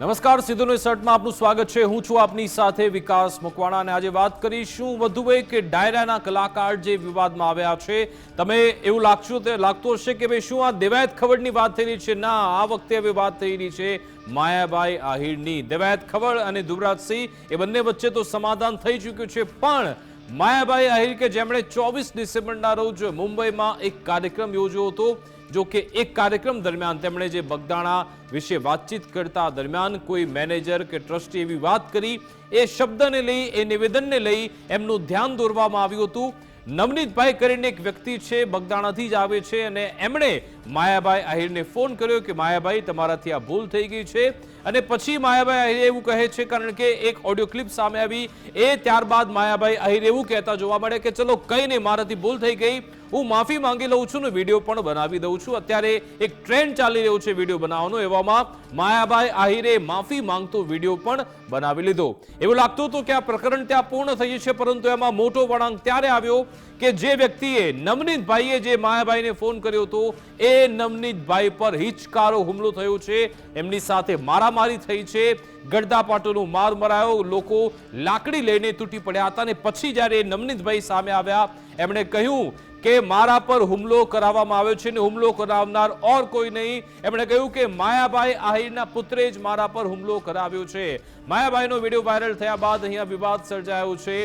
નમસ્કાર, સિદ્ધુની શર્ટમાં આપનું સ્વાગત છે. હું છું આપની સાથે વિકાસ મકવાણા અને આજે વાત કરીશું વધુ એક ડાયરાના કલાકાર જે વિવાદમાં આવ્યા છે. તમે એવું લાગશું તે લાગતું હશે કે ભાઈ શું આ દેવાયત ખવડની વાત થઈ રહી છે? ના, આ વખતે હવે વાત થઈ રહી છે માયાભાઈ આહિરની. દેવાયત ખવડ અને ધુવરાજસિંહ એ બંને વચ્ચે તો સમાધાન થઈ ચૂક્યું છે. પણ માયાભાઈ આહિર કે જેમણે ચોવીસ ડિસેમ્બરના રોજ મુંબઈમાં એક કાર્યક્રમ યોજ્યો હતો, જો કે એક કાર્યક્રમ દરમિયાન તેમણે જે બગદાણા વિશે વાતચીત કરતા દરમિયાન કોઈ મેનેજર કે ટ્રસ્ટી એવી વાત કરી, એ શબ્દને લઈ, એ નિવેદનને લઈ એમનું ધ્યાન દોરવામાં આવ્યું હતું. નવનીતભાઈ કરીને એક વ્યક્તિ છે, બગદાણાથી જ આવે છે અને એમણે માયાભાઈ આહિરને ફોન કર્યો કે, માયાભાઈ, તમારાથી આ ભૂલ થઈ ગઈ છે. અને પછી માયાભાઈ આહિર એવું કહે છે, કારણ કે એક ઓડિયો ક્લિપ સામે આવી. એ ત્યારબાદ માયાભાઈ આહિર એવું કહેતા જોવા મળે કે, ચલો, કંઈ નહીં, મારાથી ભૂલ થઈ ગઈ. હું માફી માંગી લઉં છું ને વીડિયો પણ બનાવી દઉં છું. અત્યારે એક ટ્રેન્ડ ચાલી રહ્યો છે વીડિયો બનાવવાનો એવામાં માયાભાઈ આહિરે માફી માંગતો વીડિયો પણ બનાવી લીધો. એવું લાગતું હતું કે આ પ્રકરણ ત્યાં પૂર્ણ થઈ છે, પરંતુ એમાં મોટો વળાંક ત્યારે આવ્યો કે જે વ્યક્તિએ નવનીતભાઈએ જે માયાભાઈને ફોન કર્યો હતો, એ નવનીતભાઈ પર હિચકારો હુમલો થયો છે. એમની સાથે મારામારી થઈ છે, ગડદાપાટોનો માર મરાયો, લોકો લાકડી લઈને તૂટી પડ્યા હતા અને પછી જ્યારે નવનીતભાઈ સામે આવ્યા, એમણે કહ્યું કે મારા પર હુમલો કરાવવામાં આવ્યો છે ને હુમલો કરાવનાર ઓર કોઈ નહીં. એમણે કહ્યું કે માયાભાઈ આહિરના પુત્રે જ મારા પર હુમલો કરાવ્યો છે. માયાભાઈનો વીડિયો વાયરલ થયા બાદ અહીંયા વિવાદ સર્જાયો છે.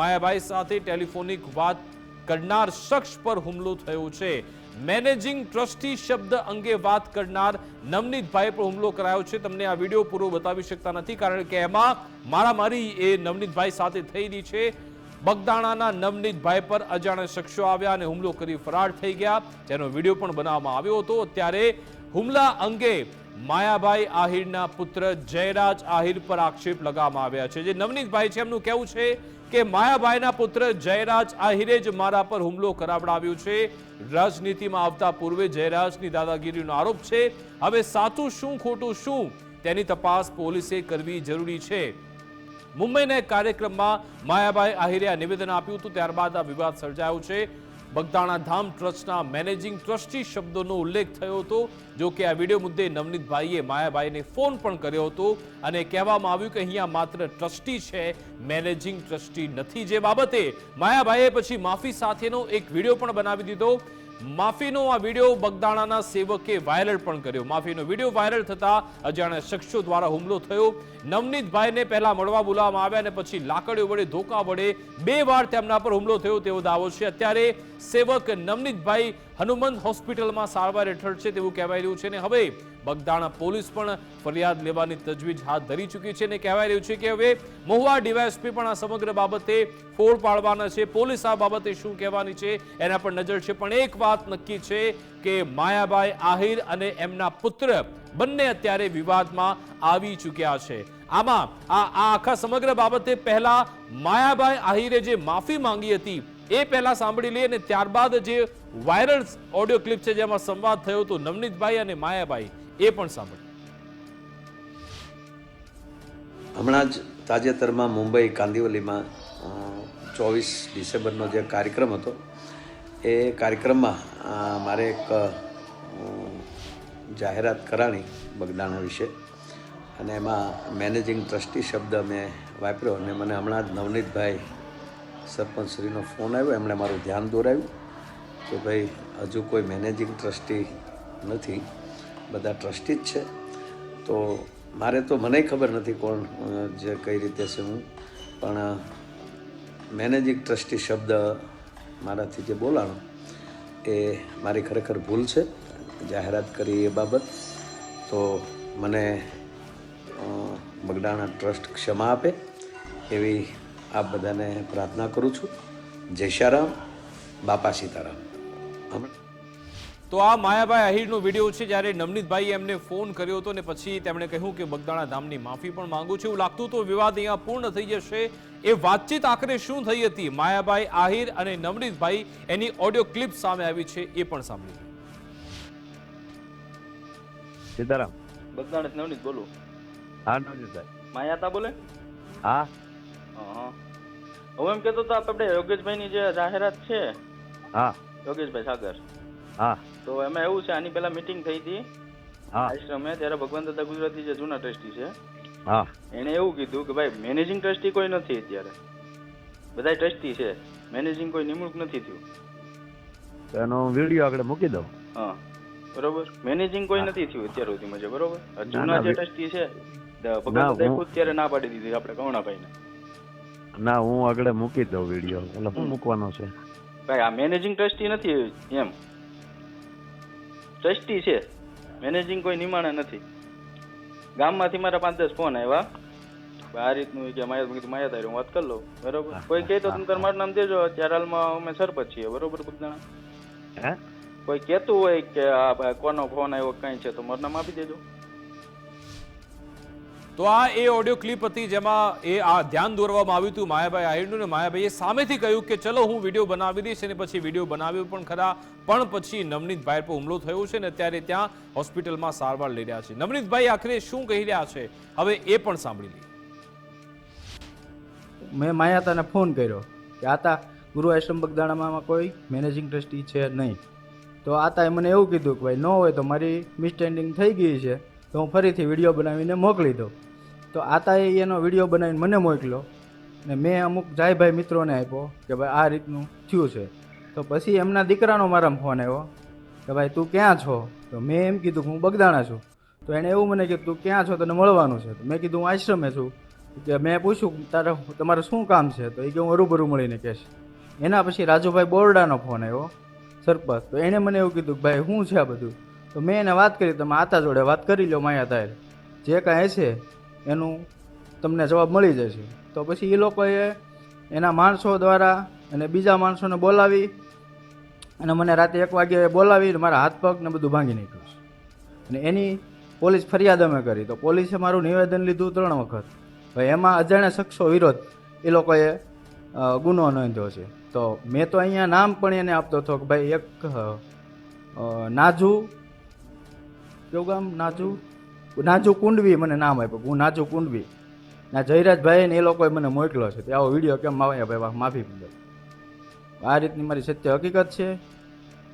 માયાભાઈ સાથે ટેલિફોનિક વાત કરનાર શખ્સ પર હુમલો થયો છે. મેનેજિંગ ટ્રસ્ટી શબ્દ અંગે વાત કરનાર નવનીતભાઈ પર હુમલો કરાયો છે. તમને આ વીડિયો પૂરો બતાવી શકતા નથી કારણ કે એમાં મારામારી એ નવનીતભાઈ સાથે થઈ રહી છે. બગદાણાના નવનીતભાઈ પર અજાણ્યા શખ્સો આવ્યા અને હુમલો કરી ફરાર થઈ ગયા. જેનો વીડિયો પણ બનાવવામાં આવ્યો હતો. ત્યારે હુમલા અંગે માયાભાઈ આહિરના પુત્ર જયરાજ આહિર પર આક્ષેપ લગાવવામાં આવ્યા છે. જે નવનીતભાઈ છે, એમનું કહેવું છે કે માયાભાઈના પુત્ર જયરાજ આહિરે જ મારા પર હુમલો કરાવડાવ્યો છે. રાજનીતિમાં આવતા પૂર્વે જયરાજની દાદાગીરીનો આરોપ છે. હવે સાચું શું, ખોટું શું, તેની તપાસ પોલીસે કરવી જરૂરી છે. મુંબઈના એક કાર્યક્રમમાં માયાભાઈ આહિરે નિવેદન આપ્યું હતું. ત્યારબાદ આ વિવાદ સર્જાયો છે. બગદાણા ધામ ટ્રસ્ટના મેનેજિંગ ટ્રસ્ટી શબ્દોનો ઉલ્લેખ થયો હતો, જો કે આ વીડિયો મુદ્દે નવનીતભાઈએ માયાભાઈને ફોન પણ કર્યો હતો અને કહેવામાં આવ્યું કે અહીંયા માત્ર ટ્રસ્ટી છે, મેનેજિંગ ટ્રસ્ટી નથી. જે બાબતે માયાભાઈએ પછી માફી સાથેનો એક વીડિયો પણ બનાવી દીધો. માફીનો આ વીડિયો બગદાણાના સેવકે વાયરલ પણ કર્યો. માફીનો વીડિયો વાયરલ થતા અજાણ્યા શખ્સો દ્વારા હુમલો થયો. નવનીતભાઈને પહેલા મળવા બોલાવવામાં આવ્યા અને પછી લાકડીઓ વડે ધોકા વડે બે વાર તેમના પર હુમલો થયો તેવો દાવો છે. અત્યારે સેવક નવનીતભાઈ હનુમંત હોસ્પિટલમાં સારવાર હેઠળ છે તેવું કહેવાય રહ્યું છે અને હવે બગદાણા પોલીસ પણ ફરિયાદ લેવાની તજવીજ હાથ ધરી ચૂકી છે અને કહેવાય રહ્યું છે કે હવે મહુવા ડીવાયએસપી પણ આ સમગ્ર બાબતે ફોડ પાડવાના છે. પોલીસ આ બાબતે શું કહેવાની છે એના પર નજર છે. પણ એક વાત નક્કી છે કે માયાભાઈ આહિર અને એમના પુત્ર બંને અત્યારે વિવાદમાં આવી ચૂક્યા છે. આમાં આ આખા સમગ્ર બાબતે પહેલા માયાભાઈ આહિરે જે માફી માંગી હતી એ પહેલા સાંભળી લઈએ અને ત્યારબાદ જે વાયરલ ઓડિયો ક્લિપ છે જેમાં સંવાદ થયો હતો નવનીતભાઈ અને માયાભાઈ એ પણ સાંભળીએ હમણાં જ તાજેતરમાં મુંબઈ કાંદિવલીમાં ચોવીસ ડિસેમ્બરનો જે કાર્યક્રમ હતો, એ કાર્યક્રમમાં મારે એક જાહેરાત કરાણી બગદાણા વિશે. અને એમાં મેનેજિંગ ટ્રસ્ટી શબ્દ મેં વાપર્યો અને મને હમણાં જ નવનીતભાઈ સરપંચશ્રીનો ફોન આવ્યો, એમણે મારું ધ્યાન દોરાવ્યું કે ભાઈ, હજુ કોઈ મેનેજિંગ ટ્રસ્ટી નથી. બધા ટ્રસ્ટી જ છે. તો મારે તો મને ખબર નથી કોણ જે કઈ રીતે છે હું. પણ મેનેજિંગ ટ્રસ્ટી શબ્દ મારાથી જે બોલાણો, એ મારી ખરેખર ભૂલ છે. જાહેરાત કરી એ બાબત. તો મને બગડાણા ટ્રસ્ટ ક્ષમા આપે. એવી આપ બધાને પ્રાર્થના કરું છું. જય શ્યારામ બાપા સીતારામ. હમણાં તો આ માયાભાઈ આહિરનો વીડિયો છે જ્યારે નવનીતભાઈએ એમને ફોન કર્યો હતો ને પછી તેમણે કહ્યું કે બગદાણા ધામની માફી પણ માંગુ છું. એવું લાગતું તો વિવાદ અહીંયા પૂર્ણ થઈ જશે. એ વાતચીત આખરે શું થઈ હતી? માયાભાઈ આહિર અને નવનીતભાઈ એની ઓડિયો ક્લિપ સામે આવી છે એ પણ સાંભળી સીતારામ. બગદાણા નવનીત બોલો. હા નવજીતભાઈ માયાતા બોલે? હા. હા. હું એમ કહેતો હતો આપણે યોગેશભાઈની જે જાહેરાત છે હા. યોગેશભાઈ સાગર. હા. તો એમાં એવું છે આની પહેલા મીટિંગ થઈ હતી. હા. આશ્રમે ત્યારે ભગવાન દાદા ગુજરાતી જે જૂના ટ્રસ્ટી છે હા. એણે એવું કીધું કે ભાઈ મેનેજિંગ ટ્રસ્ટી કોઈ નથી અત્યારે. બધા ટ્રસ્ટી છે. મેનેજિંગ કોઈ નિમણૂક નથી થયું. એનો વીડિયો આગળ મૂકી દઉં. હા. બરોબર? મેનેજિંગ કોઈ નથી થયું અત્યાર સુધીમાં છે બરોબર? જૂના જે ટ્રસ્ટી છે ના, ભગવાન ખુદ ત્યારે ના પાડી દીધી આપણે કરુણાભાઈને. ના હું આગળ મૂકી દઉં વીડિયો એટલે મૂકવાનો છે. ભાઈ આ મેનેજિંગ ટ્રસ્ટી નથી એમ? ટ્રસ્ટી છે. મેનેજિંગ કોઈ નિમાણે નથી. ગામમાંથી મારા પાંચ દસ ફોન આવ્યા. આ રીતનું કે માયા કીધું માયા તારી હું વાત કરી લઉં બરોબર? કોઈ કહે તો તમે તારું મારું નામ દેજો. અત્યારે હાલમાં અમે સરપંચ છીએ. બરોબર બધા હે? કોઈ કહેતું હોય કે આ કોનો ફોન આવ્યો કઈ છે તો મારું નામ આપી દેજો. તો આ એ ઓડિયો ક્લિપ હતી જેમાં એ આ ધ્યાન દોરવામાં આવ્યું હતું. માયાભાઈ આહિરનું ને માયાભાઈએ સામેથી કહ્યું કે ચલો હું વીડિયો બનાવી દઈશ અને પછી વીડિયો બનાવ્યો પણ ખરા. પણ પછી નવનીતભાઈ પર હુમલો થયો છે ને અત્યારે ત્યાં હોસ્પિટલમાં સારવાર લઈ રહ્યા છે. નવનીતભાઈ આખરે શું કહી રહ્યા છે? હવે એ પણ સાંભળી લઈએ. મેં માયાતાને ફોન કર્યો કે, આતા ગુરુ આશ્રમ બગદાણામાં કોઈ મેનેજિંગ ટ્રસ્ટી છે નહીં. તો આતાએ મને એવું કીધું કે, ભાઈ, ન હોય તો મારી મિસસ્ટેન્ડિંગ થઈ ગઈ છે. તો હું ફરીથી વીડિયો બનાવીને મોકલી દઉં. તો આતાએ એનો વીડિયો બનાવીને મને મોકલ્યો ને મેં અમુક જાયભાઈ મિત્રોને આપ્યો કે ભાઈ આ રીતનું થયું છે. તો પછી એમના દીકરાનો મારા ફોન આવ્યો કે ભાઈ તું ક્યાં છો? તો મેં એમ કીધું કે હું બગદાણા છું. તો એણે એવું મને કીધું, તું ક્યાં છો? તને મળવાનું છે. તો મેં કીધું, હું આશ્રમે છું. કે મેં પૂછ્યું, તારે તમારે શું કામ છે? તો એ કે, હું અરૂબરૂ મળીને કહેશ. એના પછી રાજુભાઈ બોરડાનો ફોન આવ્યો સરપંચ. તો એણે મને એવું કીધું કે, ભાઈ શું છે આ બધું? તો મેં એને વાત કરી, તમે આતા જોડે વાત કરી લો માયા તારે જે કાંઈ છે એનું તમને જવાબ મળી જશે. તો પછી એ લોકોએ એના માણસો દ્વારા અને બીજા માણસોને બોલાવી અને મને રાતે એક વાગે બોલાવી મારા હાથ પગ ને બધું ભાંગી નાખ્યું છે અને એની પોલીસ ફરિયાદ અમે કરી. તો પોલીસે મારું નિવેદન લીધું ત્રણ વખત. ભાઈ એમાં અજાણ્યા શખ્સો વિરોધ એ લોકોએ ગુનો નોંધ્યો છે. તો મેં તો અહીંયા નામ પણ એને આપતો હતો કે ભાઈ એક નાજુ, કેવું ગામ? નાજુ? નાજુ કુંડવી મને નામ આપ્યું હું નાજુ કુંડવી. ના, જયરાજભાઈ ને એ લોકોએ મને મોકલ્યો છે. તે આવો વીડિયો કેમ આવ્યા ભાઈ માફી બદલ આ રીતની મારી સત્ય હકીકત છે.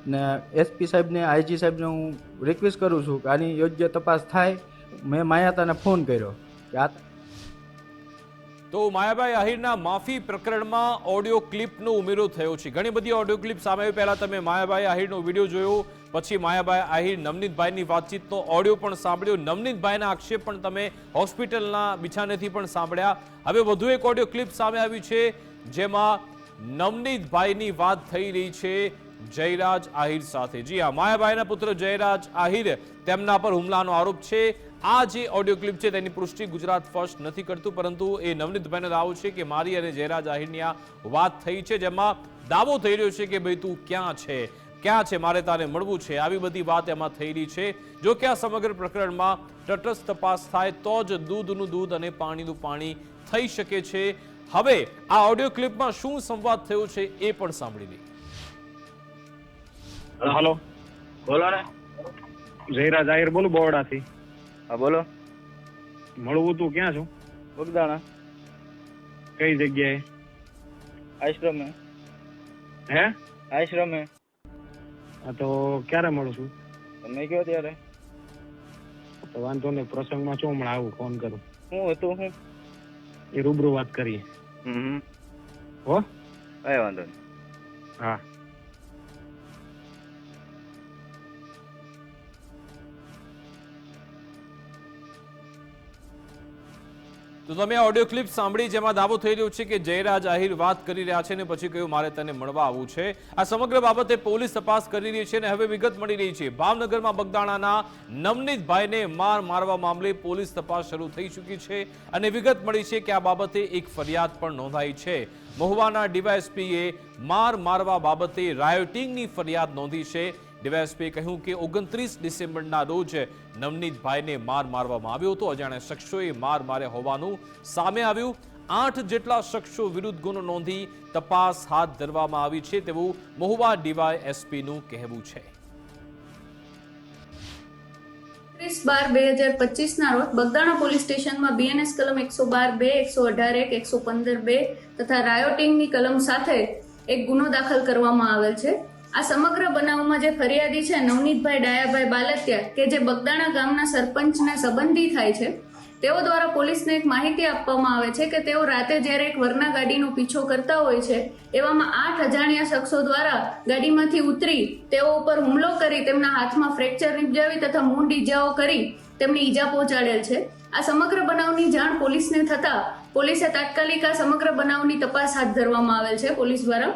ને એસપી સાહેબને આઈજી સાહેબને હું રિક્વેસ્ટ કરું છું કે આની યોગ્ય તપાસ થાય. મેં માયાતાને ફોન કર્યો કે આ તો માયાભાઈ, આહિરના માફી પ્રકરણમાં ઓડિયો ક્લિપનો ઉમેરો થયો છે. ઘણી બધી ઓડિયો ક્લિપ સામે પહેલાં તમે માયાભાઈ, આહિરનો વીડિયો જોયો. પછી માયાભાઈ આહિર નવનીતભાઈની વાતચીતનો ઓડિયો પણ સાંભળ્યો. નવનીતભાઈના આક્ષેપ પણ તમે હોસ્પિટલના બિછાનેથી પણ સાંભળ્યા. હવે વધુ એક ઓડિયો ક્લિપ સામે આવી છે, જેમાં નવનીતભાઈની વાત થઈ રહી છે જયરાજ આહિર સાથે. જી હા માયાભાઈના પુત્ર જયરાજ આહિર તેમના પર હુમલાનો આરોપ છે. આ જે ઓડિયો ક્લિપ છે તેની પુષ્ટિ ગુજરાત ફર્સ્ટ નથી કરતું, પરંતુ એ નવનીતભાઈનો દાવો છે કે મારી અને જયરાજ આહિરની આ વાત થઈ છે, જેમાં દાવો થઈ રહ્યો છે કે ભાઈ તું ક્યાં છે? ક્યાં છે મારે તારે મળવું છે? આવી બધી વાત એમાં થયેલી છે. જો કે આ સમગ્ર પ્રકરણમાં તટસ્થ તપાસ થાય તો જ દૂધનું દૂધ અને પાણીનું પાણી થઈ શકે છે. હવે આ ઓડિયો ક્લિપમાં શું સંવાદ થયો છે એ પણ સાંભળી લઈએ. હલો બોલો ને. જયરાજ આહિર બોલું બોરડાથી. હા બોલો. મળવું તું ક્યાં છું? બગદાણા. કઈ જગ્યાએ? આશ્રમે. હે? આશ્રમે. તો ક્યારે મળું છું? તમે કયો ત્યારે? તો વાંધો નહીં પ્રસંગમાં છું હમણાં આવું ફોન કરું. શું હતું હું. એ રૂબરૂ વાત કરીએ. હમ. હો? કઈ વાંધો નહીં. હા. તો તમે ઓડિયો ક્લિપ સાંભળી જેમાં દાવો થઈ રહ્યો છે કે જયરાજ આહિર વાત કરી રહ્યા છે ને પછી કહ્યું, મારે તને મળવા આવવું છે. આ સમગ્ર બાબતે પોલીસ તપાસ કરી રહી છે અને હવે વિગત મળી રહી છે. ભાવનગરમાં બગદાણાના નવનીતભાઈને માર મારવા મામલે પોલીસ તપાસ શરૂ થઈ ચૂકી છે અને વિગત મળી છે કે આ બાબતે એક ફરિયાદ પણ નોંધાઈ છે. મહુવાના ડીવાયએસપીએ માર મારવા બાબતે રાયોટિંગની ફરિયાદ નોંધી છે. ડીવાયએસપીએ કહ્યું કે ઓગણત્રીસ ડિસેમ્બરના રોજ નવનીતભાઈને માર મારવામાં આવ્યો હતો. અજાણ્યા શખ્સોએ માર માર્યા હોવાનું સામે આવ્યું. આઠ જેટલા શખ્સો વિરુદ્ધ ગુનો નોંધી તપાસ હાથ ધરવામાં આવી છે તેવું મહુવા ડીવાયએસપીનું કહેવું છે. ત્રીસ બાર બે હજાર પચીસના રોજ બગદાણા પોલીસ સ્ટેશનમાં બીએનએસ કલમ એકસો બાર બે, એકસો અઢાર એક, એકસો પંદર બે તથા રાયોટિંગની કલમ સાથે એક ગુનો દાખલ કરવામાં આવેલ છે. આ સમગ્ર બનાવમાં જે ફરિયાદી છે, નવનીતભાઈ ડાયાભાઈ બાલતિયા કે જે બગદાણા ગામના સરપંચના સંબંધી થાય છે, તેઓ દ્વારા પોલીસને એક માહિતી આપવામાં આવે છે કે તેઓ રાતે જ્યારે એક વરના ગાડીનો પીછો કરતા હોય છે, એવામાં આઠ અજાણ્યા શખ્સો દ્વારા ગાડીમાંથી ઉતરી તેઓ ઉપર હુમલો કરી તેમના હાથમાં ફ્રેક્ચર નિપજાવી તથા મૂંઢ ઈજાઓ કરી તેમને ઈજા પહોંચાડેલ છે. આ સમગ્ર બનાવની જાણ પોલીસને થતા પોલીસે તાત્કાલિક આ સમગ્ર બનાવની તપાસ હાથ ધરવામાં આવેલ છે પોલીસ દ્વારા.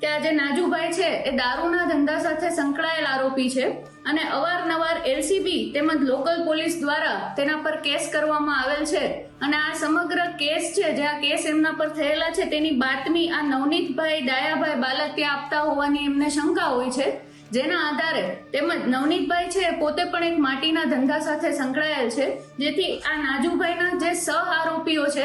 કે આ જે નાજુભાઈ છે, એ દારૂના ધંધા સાથે સંકળાયેલ આરોપી છે અને અવારનવાર એલસીબી તેમજ લોકલ પોલીસ દ્વારા તેના પર કેસ કરવામાં આવેલ છે. અને આ સમગ્ર કેસ છે, જે આ કેસ એમના પર થયેલા છે, તેની બાતમી આ નવનીતભાઈ ડાયાભાઈ બાલકિયા આપતા હોવાની એમને શંકા હોય છે. જેના આધારે તેમજ નવનીતભાઈ છે પોતે પણ એક માટીના ધંધા સાથે સંકળાયેલ છે. જેથી આ નાજુભાઈના જે સહ આરોપીઓ છે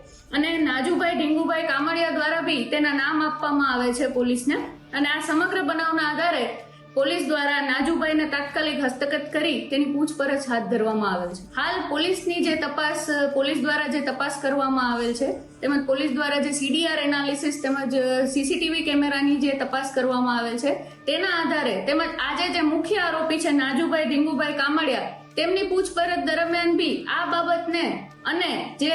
અને નાજુભાઈ ઢીંગુભાઈ કામડિયા દ્વારા બી તેના નામ આપવામાં આવે છે પોલીસને. અને આ સમગ્ર બનાવના આધારે પોલીસ દ્વારા નાજુભાઈને તાત્કાલિક હસ્તગત કરી તેની પૂછપરછ હાથ ધરવામાં આવેલ છે. હાલ પોલીસની જે તપાસ, પોલીસ દ્વારા જે તપાસ કરવામાં આવેલ છે, તેમજ પોલીસ દ્વારા જે સીડીઆર એનાલિસિસ તેમજ સીસીટીવી કેમેરાની જે તપાસ કરવામાં આવેલ છે, તેના આધારે તેમજ આજે જે મુખ્ય આરોપી છે નાજુભાઈ ઢીંગુભાઈ કામડિયા તેમની પૂછપરછ દરમિયાન બી આ બાબતને અને જે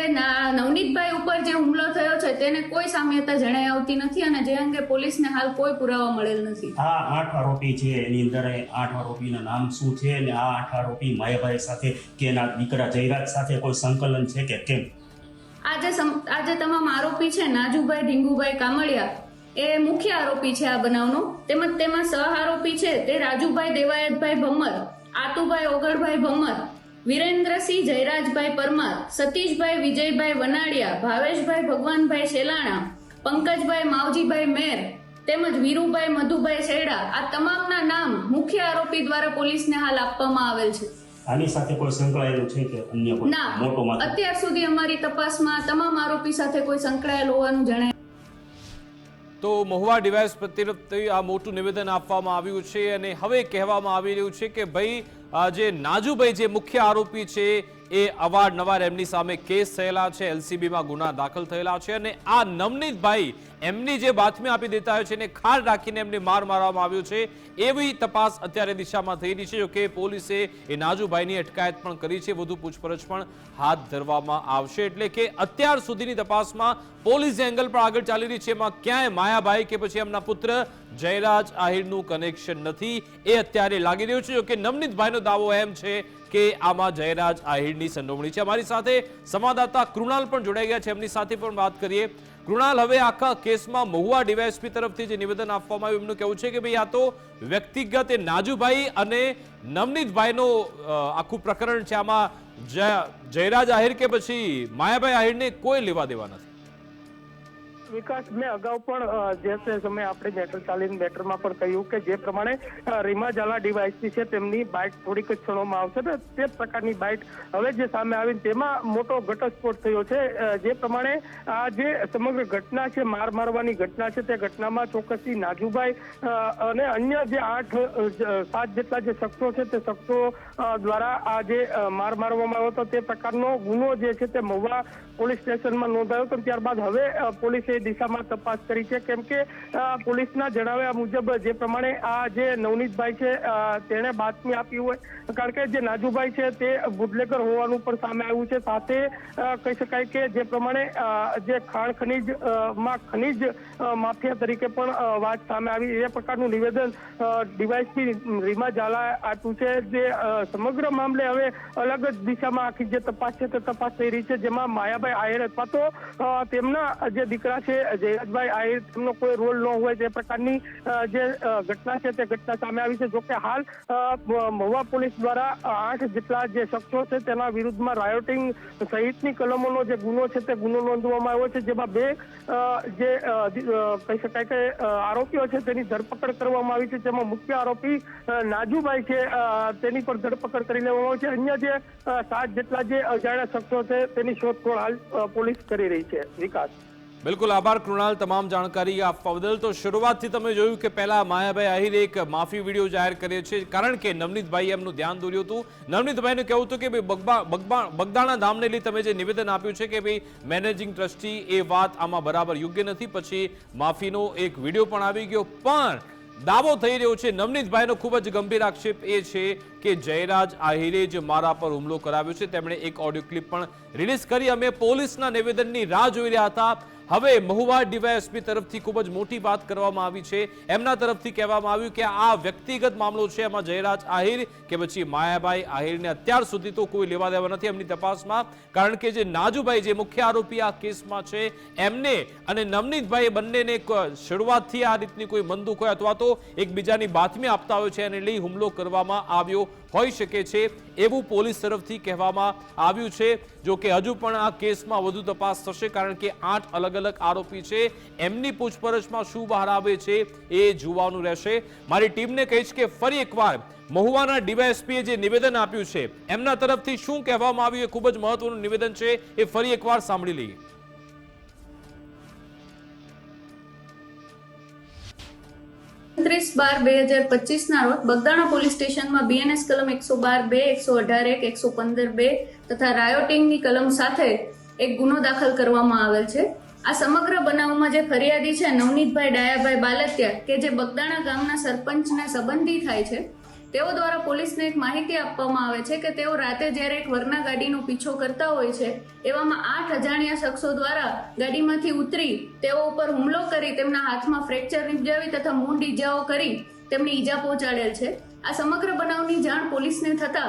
નવનીતભાઈ ઉપર જે હુમલો થયો છે તેને કોઈ સામ્યતા જણાઈ આવતી નથી અને જે અંગે પોલીસને હાલ કોઈ પુરાવા મળેલ નથી. હા આઠ આરોપી છે એની અંદર આઠ આરોપીના નામ શું છે અને આ આઠ આરોપી માયાભાઈ સાથે કે એના દીકરા જયરાજ સાથે કોઈ સંકલન છે કે કેમ? આજે આજે તમામ આરોપી છે નાજુભાઈ ઢીંગુભાઈ કામળિયા. એ મુખ્ય આરોપી છે આ બનાવનો. તેમજ તેમાં સહ આરોપી છે તે રાજુભાઈ દેવાયતભાઈ ભમર આતુભાઈ ઓગળભાઈ ભમ્મર વિરેન્દ્રસિંહ જયરાજભાઈ પરમાર સતીશભાઈ વિજયભાઈ વનાડિયા ભાવેશભાઈ ભગવાનભાઈ શેલાણા પંકજભાઈ માવજીભાઈ મેર તેમજ વીરુભાઈ મધુભાઈ શેડા આ તમામના નામ મુખ્ય આરોપી દ્વારા પોલીસને હાલ આપવામાં આવેલ છે. આની સાથે કોઈ સંકળાયેલું છે કે અન્ય કોઈ ના મોટો અત્યાર સુધી અમારી તપાસમાં તમામ આરોપી સાથે કોઈ સંકળાયેલ હોવાનું જણાય તો મહુવા ડિવાઇસ પ્રત્યે આ મોટું નિવેદન આપવામાં આવ્યું છે અને હવે કહેવામાં આવી રહ્યું છે કે ભાઈ જે નાજુભાઈ જે મુખ્ય આરોપી છે, એ અવારનવાર એમની સામે કેસ થયેલા છે, એલસીબીમાં ગુના દાખલ થયેલા છે અને આ નવનીતભાઈ એમની જે બાતમી આપી દેતા હોય છે એને ખાર રાખીને એમને માર મારવામાં આવ્યો છે. એવી તપાસ અત્યારે દિશામાં થઈ રહી છે, જોકે પોલીસે એ નાજુભાઈની અટકાયત પણ કરી છે. વધુ પૂછપરછ પણ હાથ ધરવામાં આવશે. એટલે કે અત્યાર સુધીની તપાસમાં પોલીસ એંગલ પણ આગળ ચાલી રહી છે. એમાં ક્યાંય માયાભાઈ કે પછી એમના પુત્ર જયરાજ આહિરનું કનેક્શન નથી. એ અત્યારે લાગી રહ્યું છે. જોકે નવનીતભાઈનો દાવો એમ છે કે આમાં જયરાજ આહિરની સંડોવણી છે. અમારી સાથે સંવાદદાતા કૃણાલ પણ જોડાઈ ગયા છે. એમની સાથે પણ વાત કરીએ. કૃણાલ, હવે આખા કેસમાં મહુવા ડીવાયએસપી તરફથી જે નિવેદન આપવામાં આવ્યું, એમનું કહેવું છે કે ભાઈ આ તો વ્યક્તિગત એ નાજુભાઈ અને નવનીતભાઈનો આખું પ્રકરણ છે. આમાં જય- જયરાજ આહિર કે પછી માયાભાઈ આહિરને કોઈ લેવા દેવા નથી? વિકાસ મેં અગાઉ પણ જે તે સમયે આપણે મેટર ચાલીને મેટરમાં પણ કહ્યું કે જે પ્રમાણે રીમા ઝાલા ડીવાયસી છે તેમની બાઇટ થોડીક ક્ષણોમાં આવશે ને તે પ્રકારની બાઇટ હવે જે સામે આવી તેમાં મોટો ઘટસ્ફોટ થયો છે. જે પ્રમાણે આ જે સમગ્ર ઘટના છે, માર મારવાની ઘટના છે, તે ઘટનામાં ચોક્કસથી નાજુભાઈ અને અન્ય જે આઠ સાત જેટલા જે શખ્સો છે તે શખ્સો દ્વારા આ જે માર મારવામાં આવ્યો હતો તે પ્રકારનો ગુનો જે છે તે મહુવા પોલીસ સ્ટેશનમાં નોંધાયો હતો ત્યારબાદ હવે પોલીસે દિશામાં તપાસ કરી છે. કેમ કે પોલીસના જણાવ્યા મુજબ જે પ્રમાણે આ જે નવનીતભાઈ છે તેણે બાતમી આપી હોય. કારણ કે જે નાજુભાઈ છે તે બુટલેગર હોવાનું પણ સામે આવ્યું છે. સાથે કહી શકાય કે જે પ્રમાણે જે ખાણ ખનીજમાં ખનીજ માફિયા તરીકે પણ વાત સામે આવી. એ પ્રકારનું નિવેદન ડીવાયસપી રીમા ઝાલા આપ્યું છે જે સમગ્ર મામલે હવે અલગ જ દિશામાં આખી જે તપાસ છે તે તપાસ થઈ રહી છે. જેમાં માયાભાઈ આહિર અથવા તો તેમના જે દીકરા છે, જયરાજભાઈ આહિર તેમનો કોઈ રોલ ન હોય તે પ્રકારની જે ઘટના છે તે ઘટના સામે આવી છે. જોકે હાલ મહુવા પોલીસ દ્વારા આઠ જેટલા જે શખ્સો છે તેના વિરુદ્ધમાં રાયોટિંગ સહિતની કલમોનો જે ગુનો છે તે ગુનો નોંધવામાં આવ્યો છે, જેમાં બે જે કહી શકાય કે આરોપીઓ છે તેની ધરપકડ કરવામાં આવી છે. જેમાં મુખ્ય આરોપી નાજુભાઈ છે તેની પર ધરપકડ કરી લેવામાં આવી છે. અન્ય જે સાત જેટલા જે અજાણ્યા શખ્સો છે તેની શોધખોળ હાલ પોલીસ કરી રહી છે. વિકાસ. બિલકુલ આભાર, કૃણાલ. તમામ જાણકારી આપવા બદલ તો શરૂઆતથી તમે જોયું કે પહેલા માયાભાઈ આહિર એક માફી વીડિયો જાહેર કર્યો છે, કારણ કે નવનીતભાઈ એમનું ધ્યાન દોર્યું હતું. નવનીતભાઈનું કહેવું હતું કે ભાઈ બગદાણા ધામને લઈ તમે જે નિવેદન આપ્યું છે કે ભાઈ મેનેજિંગ ટ્રસ્ટી એ વાત આમાં બરાબર યોગ્ય નથી, પછી માફીનો એક વીડિયો પણ આવી ગયો. પણ દાવો થઈ રહ્યો છે નવનીતભાઈનો ખૂબ જ ગંભીર આક્ષેપ એ છે કે જયરાજ આહિરે જ મારા પર હુમલો કરાવ્યો છે. તેમણે એક ઓડિયો ક્લિપ પણ રિલીઝ કરી. અમે પોલીસના નિવેદનની રાહ જોઈ રહ્યા હતા. હવે મહુવા ડીવાયએસપી તરફથી ખૂબ જ મોટી વાત કરવામાં આવી છે. એમના તરફથી કહેવામાં આવ્યું કે આ વ્યક્તિગત મામલો છે. એમાં જયરાજ આહિર કે પછી માયાભાઈ આહિરને અત્યાર સુધી તો કોઈ લેવા દેવા નથી એમની તપાસમાં. કારણ કે જે નાજુભાઈ, જે મુખ્ય આરોપી આ કેસમાં છે, એમને અને નવનીતભાઈ બંનેને શરૂઆતથી આ રીતની કોઈ બંદૂક હોય અથવા તો એકબીજાની બાતમી આપતા હોય છે. એને લઈ હુમલો કરવામાં આવ્યો હોઈ શકે છે એવું પોલીસ તરફથી કહેવામાં આવ્યું છે. જો કે હજુ પણ આ કેસમાં વધુ તપાસ થશે કારણ કે આઠ અલગ અલગ આરોપી છે. એમની પૂછપરછમાં શું બહાર આવે છે એ જોવાનું રહેશે. મારી ટીમને કહીશ કે ફરી એકવાર મહુવાના ડીવાયએસપીએ જે નિવેદન આપ્યું છે, એમના તરફથી શું કહેવામાં આવ્યું એ ખૂબ જ મહત્વનું નિવેદન છે. એ ફરી એકવાર સાંભળી લઈએ. ત્રીસ બાર બે હજાર પચીસના રોજ બગદાણા પોલીસ સ્ટેશનમાં બીએનએસ કલમ એકસો બાર બે, એકસો અઢાર એક, એકસો પંદર બે તથા રાયોટિંગની કલમ સાથે એક ગુનો દાખલ કરવામાં આવેલ છે. આ સમગ્ર બનાવમાં જે ફરિયાદી છે નવનીતભાઈ ડાયાભાઈ બાલતિયા કે જે બગદાણા ગામના સરપંચના સંબંધી થાય છે તેઓ દ્વારા પોલીસને એક માહિતી આપવામાં આવે છે કે તેઓ રાતે જ્યારે એક વરના ગાડીનો પીછો કરતા હોય છે, એવામાં આઠ અજાણ્યા શખ્સો દ્વારા ગાડીમાંથી ઉતરી તેઓ ઉપર હુમલો કરી તેમના હાથમાં ફ્રેક્ચર નિપજાવી તથા મૂંઢ ઈજાઓ કરી તેમને ઈજા પહોંચાડેલ છે. આ સમગ્ર બનાવની જાણ પોલીસને થતા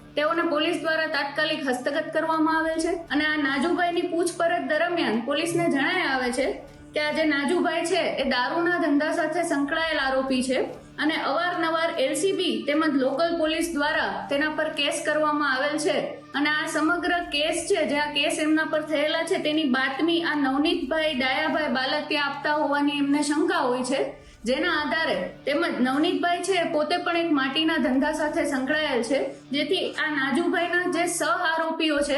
તેઓને પોલીસ દ્વારા તાત્કાલિક હસ્તગત કરવામાં આવેલ છે અને આ નાજુભાઈની પૂછપરછ દરમિયાન પોલીસને જણાય આવે છે કે આ જે નાજુભાઈ છે, એ દારૂના ધંધા સાથે સંકળાયેલ આરોપી છે અને અવારનવાર એલસીબી તેમજ લોકલ પોલીસ દ્વારા તેના પર કેસ કરવામાં આવેલ છે અને આ સમગ્ર કેસ છે, જે આ કેસ એમના પર થયેલા છે, તેની બાતમી આ નવનીતભાઈ, ડાયાભાઈ બાલતિયા આપતા હોવાની એમને શંકા હોય છે જેના આધારે તેમજ નવનીતભાઈ છે પોતે પણ એક માટીના ધંધા સાથે સંકળાયેલ છે, જેથી આ નાજુભાઈના જે સહ આરોપીઓ છે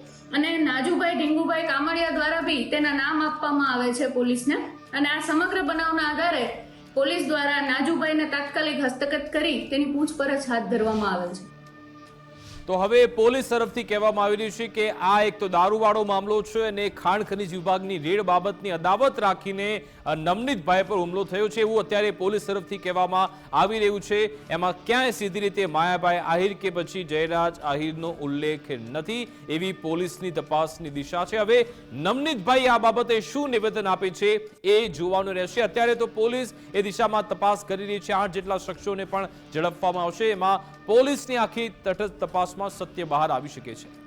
અને નાજુભાઈ ઢીંગુભાઈ કામડિયા દ્વારા બી તેના નામ આપવામાં આવે છે પોલીસને. અને આ સમગ્ર બનાવના આધારે પોલીસ દ્વારા નાજુભાઈને તાત્કાલિક હસ્તગત કરી તેની પૂછપરછ હાથ ધરવામાં આવે છે. તો હવે પોલીસ તરફથી કહેવામાં આવી રહ્યું છે કે આ એક તો દારૂવાળો મામલો છે અને ખાણ ખનીજ વિભાગની રેડ બાબતની અદાવત રાખીને નમનીતભાઈ પર હુમલો થયો છે એવું અત્યારે પોલીસ તરફથી કહેવામાં આવી રહ્યું છે. એમાં ક્યાંય સીધી રીતે માયાભાઈ આહિર કે પછી જયરાજ આહિરનો ઉલ્લેખ નથી એવી પોલીસની તપાસની દિશા છે. હવે નમનીતભાઈ આ બાબતે શું નિવેદન આપે છે એ જોવાનું રહેશે. અત્યારે તો પોલીસ એ દિશામાં તપાસ કરી રહી છે. આઠ જેટલા શખ્સોને પણ ઝડપવામાં આવશે. એમાં પોલીસની આખી તટસ્થ તપાસમાં સત્ય બહાર આવી શકે છે.